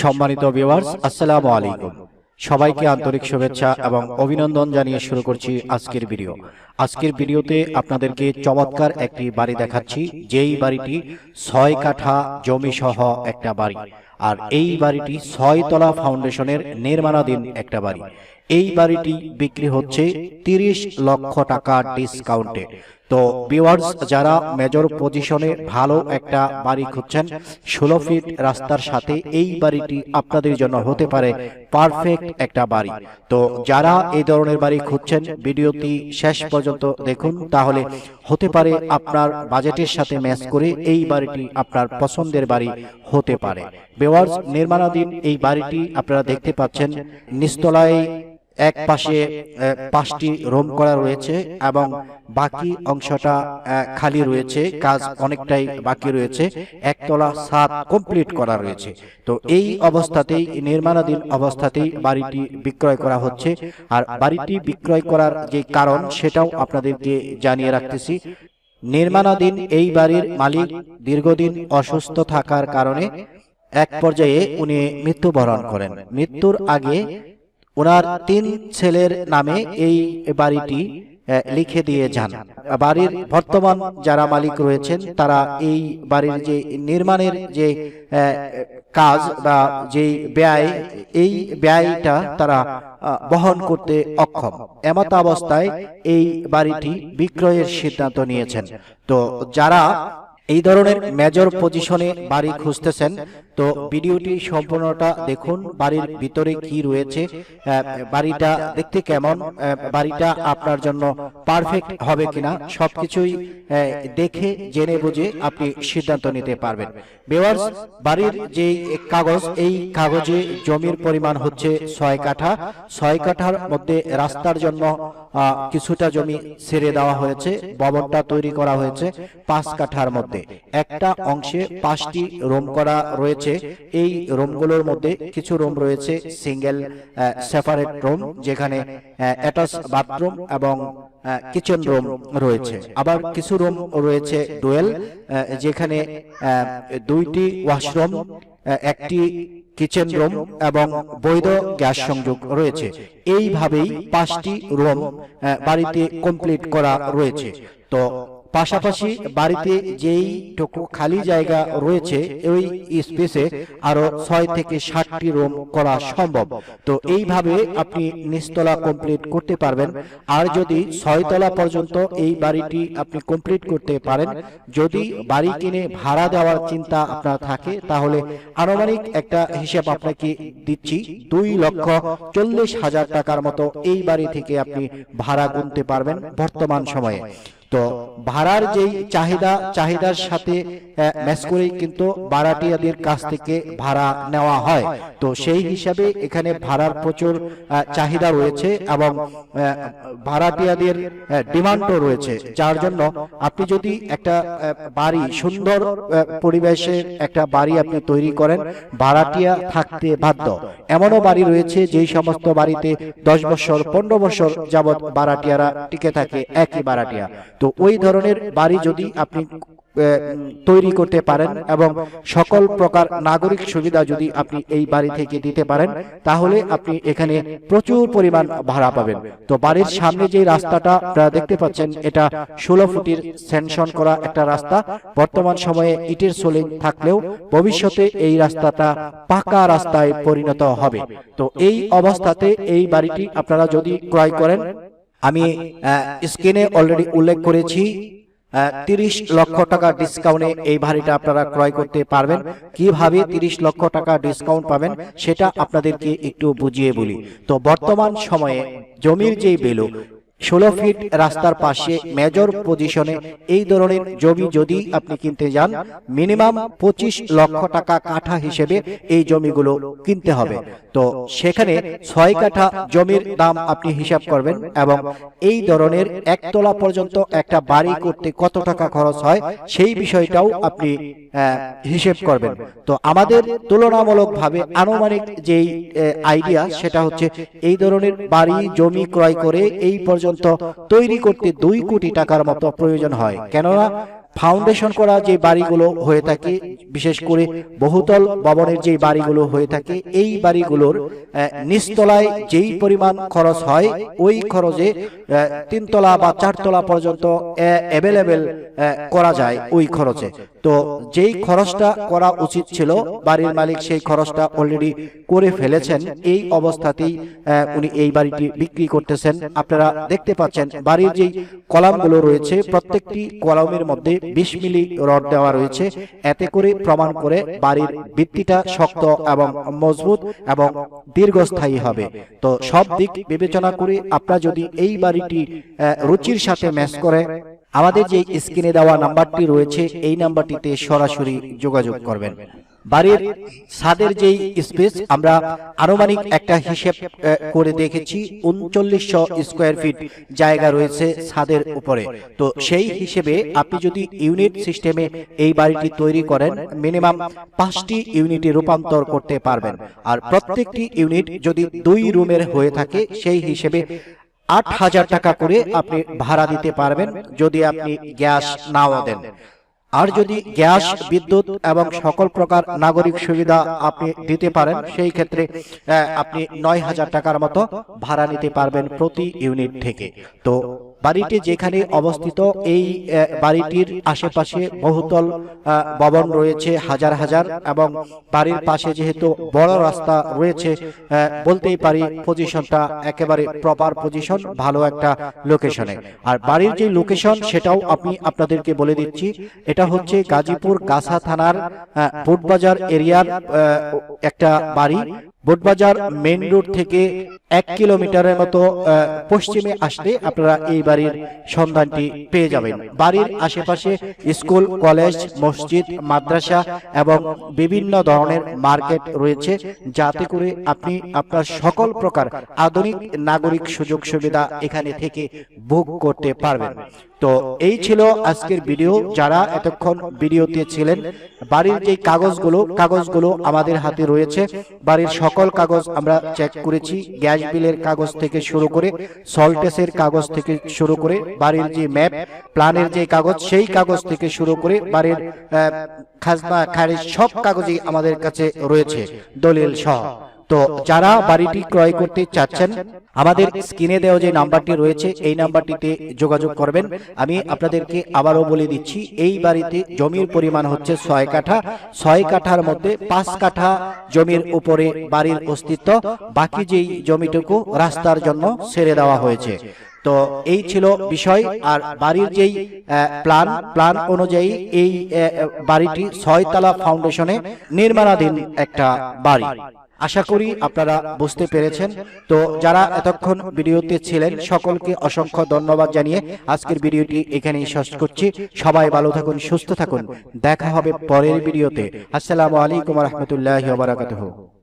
সম্মানিত ভিউয়ার্স আসসালামু আলাইকুম। সবাইকে আন্তরিক শুভেচ্ছা এবং অভিনন্দন জানিয়ে শুরু করছি আজকের ভিডিও আজকের ভিডিওতে আপনাদেরকে চমৎকার একটি বাড়ি দেখাচ্ছি, যেই বাড়িটি ছয় কাঠা জমি সহ একটা বাড়ি। আর এই বাড়িটি ছয়তলা ফাউন্ডেশনের নির্মাণাধীন একটা বাড়ি। এই বাড়িটি বিক্রি হচ্ছে তিরিশ লক্ষ টাকা ডিসকাউন্টে তো ভিউয়ার্স যারা মেজর পজিশনে ভালো একটা বাড়ি খুঁজছেন, ষোলো ফিট রাস্তার সাথে এই বাড়িটি আপনাদের জন্য হতে পারে পারফেক্ট একটা বাড়ি। তো যারা এই ধরনের বাড়ি খুঁজছেন, ভিডিওটি শেষ পর্যন্ত দেখুন, তাহলে হতে পারে আপনার বাজেটের সাথে ম্যাচ করে এই বাড়িটি আপনার পছন্দের বাড়ি হতে পারে। ভিউয়ার্স নির্মাণাধীন এই বাড়িটি আপনারা দেখতে পাচ্ছেন নিস্তলায় এক পাশে পাঁচটি রোম করা রয়েছে এবং বাকি অংশটা খালি রয়েছে, কাজ অনেকটাই বাকি রয়েছে, একতলা ছাদ কমপ্লিট করা রয়েছে। তো এই অবস্থাতেই, নির্মাণাধীন অবস্থাতেই বাড়িটি বিক্রয় করা হচ্ছে। আর বাড়িটি বিক্রয় করার যে কারণ, সেটাও আপনাদেরকে জানিয়ে রাখতেছি। নির্মাণাধীন এই বাড়ির মালিক দীর্ঘদিন অসুস্থ থাকার কারণে এক পর্যায়ে উনি মৃত্যুবরণ করেন। মৃত্যুর আগে ওনার তিন ছেলের নামে এই বাড়িটি লিখে দিয়ে যান। বাড়ির বর্তমান যারা মালিক রয়েছেন, তারা এই বাড়ির যে নির্মাণের যে কাজ বা যে ব্যয়, এই ব্যয়টা তারা বহন করতে অক্ষম। এমত অবস্থায় এই বাড়িটি বিক্রয়ের সিদ্ধান্ত নিয়েছেন। তো যারা এই ধরনের মেজর পজিশনে বাড়ি খুঁজতেছেন, তো ভিডিওটি সম্পূর্ণটা দেখুন, বাড়ির ভিতরে কি রয়েছে বাড়িটা দেখতে কেমন বাড়িটা আপনার জন্য পারফেক্ট হবে কিনা, সবকিছুই দেখে, জেনে বুঝে আপনি সিদ্ধান্ত নিতে পারবেন। বেওয়ার্স বাড়ির যে কাগজ, এই কাগজে জমির পরিমাণ হচ্ছে ছয় কাঠা। ছয় কাঠার মধ্যে রাস্তার জন্য কিছুটা জমি ছেড়ে দেওয়া হয়েছে, ভবনটা তৈরি করা হয়েছে পাঁচ কাঠার মধ্যে। একটা অংশে পাঁচটি রুম করা রয়েছে। এই রুমগুলোর মধ্যে কিছু রুম রয়েছে, সিঙ্গেল সেপারেট রুম, যেখানে অ্যাটাচ বাথরুম এবং কিচেন রুম রয়েছে। আবার কিছু রুম রয়েছে ডুয়েল যেখানে দুইটি ওয়াশরুম একটি কিচেন রুম এবং বৈধ গ্যাস সংযোগ রয়েছে। এইভাবেই পাঁচটি রুম বাড়িতে কমপ্লিট করা রয়েছে। তো পাশাপাশি বাড়িতে যেই টুকু খালি জায়গা রয়েছে, ওই স্পেসে আরও ছয় থেকে ষাটটি রুম করা সম্ভব। তো এইভাবে আপনি নিচতলা কমপ্লিট করতে পারবেন। আর যদি ছয়তলা পর্যন্ত এই বাড়িটি আপনি কমপ্লিট করতে পারেন, যদি বাড়ি কিনে ভাড়া দেওয়ার চিন্তা আপনার থাকে, তাহলে আনুমানিক একটা হিসাব আপনাকে দিচ্ছি, দুই লক্ষ চল্লিশ হাজার টাকার মতো এই বাড়ি থেকে আপনি ভাড়া গুনতে পারবেন বর্তমান সময়ে। তো ভাড়ার যেই চাহিদা, চাহিদার সাথে ম্যাচ করেই কিন্তু ভাড়াটিয়াদের কাছ থেকে ভাড়া নেওয়া হয়। তো সেই হিসাবে এখানে ভাড়ার প্রচুর চাহিদা রয়েছে এবং ভাড়াটিয়াদের ডিমান্ডও রয়েছে। যার জন্য আপনি যদি একটা বাড়ি, সুন্দর পরিবেশে একটা বাড়ি আপনি তৈরি করেন ভাড়াটিয়া থাকতে বাধ্য। এমনও বাড়ি রয়েছে যেই সমস্ত বাড়িতে দশ বছর, পনেরো বছর যাবৎ ভাড়াটিয়ারা টিকে থাকে, একই ভাড়াটিয়া তো ওই ধরনের বাড়ি যদি আপনি তৈরি করতে পারেন এবং সকল প্রকার নাগরিক সুবিধা যদি আপনি এই বাড়ি থেকে দিতে পারেন, তাহলে আপনি এখানে প্রচুর পরিমাণ ভাড়া পাবেন। তো বাড়ির সামনে যে রাস্তাটা আপনারা দেখতে পাচ্ছেন, এটা ষোলো ফুটির স্যাংশন করা একটা রাস্তা। বর্তমান সময়ে ইটের সোলিং থাকলেও ভবিষ্যতে এই রাস্তাটা পাকা রাস্তায় পরিণত হবে। তো এই অবস্থাতে এই বাড়িটি আপনারা যদি ক্রয় করেন আমি স্ক্রিনে অলরেডি উল্লেখ করেছি তিরিশ লক্ষ টাকা ডিসকাউন্টে এই বাড়িটা আপনারা ক্রয় করতে পারবেন। কীভাবে তিরিশ লক্ষ টাকা ডিসকাউন্ট পাবেন সেটা আপনাদেরকে একটু বুঝিয়ে বলি। তো বর্তমান সময়ে জমির যে বেলু ষোলো ফিট রাস্তার পাশে মেজর পজিশনে এই ধরনের জমি যদি আপনি কিনতে যান মিনিমাম পঁচিশ লক্ষ টাকা কাঠা হিসেবে এই জমিগুলো কিনতে হবে। তো সেখানে ছয় কাঠা জমির দাম আপনি হিসাব করবেন এবং এই ধরনের একতলা পর্যন্ত একটা বাড়ি করতে কত টাকা খরচ হয় সেই বিষয়টাও আপনি হিসেব করবেন। তো আমাদের তুলনামূলকভাবে আনুমানিক যেই আইডিয়া সেটা হচ্ছে এই ধরনের বাড়ি, জমি ক্রয় করে এই পর্যন্ত তৈরি করতে দুই কোটি টাকার মতো প্রয়োজন হয়। কেননা ফাউন্ডেশন করা যে বাড়িগুলো হয়ে থাকে, বিশেষ করে বহুতল ভবনের যে বাড়িগুলো হয়ে থাকে, এই বাড়িগুলোর নিচতলায় যেই পরিমাণ খরচ হয়, ওই খরচে তিনতলা বা চারতলা পর্যন্ত অ্যাভেলেবেল করা যায় ওই খরচে। তো যেই খরচটা করা উচিত ছিল, বাড়ির মালিক সেই খরচটা অলরেডি করে ফেলেছেন, এই অবস্থাতেই উনি এই বাড়িটি বিক্রি করতেছেন। আপনারা দেখতে পাচ্ছেন, বাড়ির যেই কলামগুলো রয়েছে, প্রত্যেকটি কলামের মধ্যে বিশ মিলি রড দেওয়া রয়েছে। এতে করে প্রমাণ করে বাড়ির ভিত্তিটা শক্ত এবং মজবুত এবং দীর্ঘস্থায়ী হবে। তো সব দিক বিবেচনা করে আপনারা যদি এই বাড়িটি রুচির সাথে ম্যাচ করে, আমাদের যে স্ক্রিনে দেওয়া নাম্বারটি রয়েছে, এই নাম্বারটিতে সরাসরি যোগাযোগ করবেন। বাড়ির ছাদের যেই স্পেস, আমরা আনুমানিক একটা হিসেব করে দেখেছি, উনচল্লিশশো স্কোয়ার ফিট জায়গা রয়েছে ছাদের উপরে। তো সেই হিসেবে আপনি যদি ইউনিট সিস্টেমে এই বাড়িটি তৈরি করেন, মিনিমাম পাঁচটি ইউনিটে রূপান্তর করতে পারবেন। আর প্রত্যেকটি ইউনিট যদি দুই রুমের হয়ে থাকে, সেই হিসেবে আট হাজার টাকা করে আপনি ভাড়া দিতে পারবেন, যদি আপনি গ্যাস নাও দেন। আর যদি গ্যাস বিদ্যুৎ এবং সকল প্রকার নাগরিক সুবিধা আপনি দিতে পারেন সেই ক্ষেত্রে আহ, আপনি নয় হাজার টাকার মতো ভাড়া নিতে পারবেন প্রতি ইউনিট থেকে। তো বাড়িটি যেখানে অবস্থিত এই বাড়িটির আশেপাশে বহুতল ভবন রয়েছে হাজার হাজার এবং বাড়ির পাশে যেহেতু বড় রাস্তা রয়েছে বলতেই পারি পজিশনটা একেবারে প্রপার পজিশন ভালো একটা লোকেশনে আর বাড়ির যে লোকেশন সেটাও আমি আপনাদেরকে বলে দিচ্ছি। এটা হচ্ছে গাজীপুর গাছা থানার বোটবাজার এরিয়ার একটা বাড়ি। বোটবাজার মেইন রোড থেকে এক কিলোমিটারের মতো পশ্চিমে আসলে আপনারা এই বাড়ির সন্ধানটি পেয়ে যাবেন। বাড়ির আশেপাশে স্কুল, কলেজ, মসজিদ, মাদ্রাসা এবং বিভিন্ন ধরনের মার্কেট রয়েছে, যাতে করে আপনি আপনার সকল প্রকার আধুনিক নাগরিক সুযোগ সুবিধা এখানে থেকে ভোগ করতে পারবেন। তো এই ছিল আজকের ভিডিও। যারা এতক্ষণ ভিডিওতে ছিলেন বাড়ির যে কাগজগুলো কাগজগুলো আমাদের হাতে রয়েছে বাড়ির সকল কাগজ আমরা চেক করেছি গ্যাস বিলের কাগজ থেকে শুরু করে সল্টেসের কাগজ থেকে শুরু করে বাড়ির যে ম্যাপ প্ল্যানের যে কাগজ সেই কাগজ থেকে শুরু করে বাড়ির খাজনা খারিজ সব কাগজই আমাদের কাছে রয়েছে দলিল সহ। তো যারা বাড়িটি ক্রয় করতে চাচ্ছেন, আমাদের স্ক্রিনে দেওয়া যে নাম্বারটি রয়েছে, এই নাম্বারটিতে যোগাযোগ করবেন। আমি আপনাদেরকে আবারও বলে দিচ্ছি, এই বাড়িতে জমির পরিমাণ হচ্ছে ছয় কাঠা। ছয় কাঠার মধ্যে পাঁচ কাঠা জমির উপরে বাড়ির অস্তিত্ব, বাকি যেই জমিটুকু রাস্তার জন্য ছেড়ে দেওয়া হয়েছে। তো এই ছিল বিষয়, আর বাড়ির যেই প্ল্যান প্ল্যান অনুযায়ী এই বাড়িটি ছয়তলা ফাউন্ডেশনে নির্মাণাধীন একটা বাড়ি। আশা করি আপনারা বুঝতে পেরেছেন। তো যারা এতক্ষণ ভিডিওতে ছিলেন, সকলকে অসংখ্য ধন্যবাদ জানিয়ে আজকের ভিডিওটি এখানেই শেষ করছি। সবাই ভালো থাকুন, সুস্থ থাকুন। দেখা হবে পরের ভিডিওতে। আসসালামু আলাইকুম রহমতুল্লাহ বারাকাতুহু।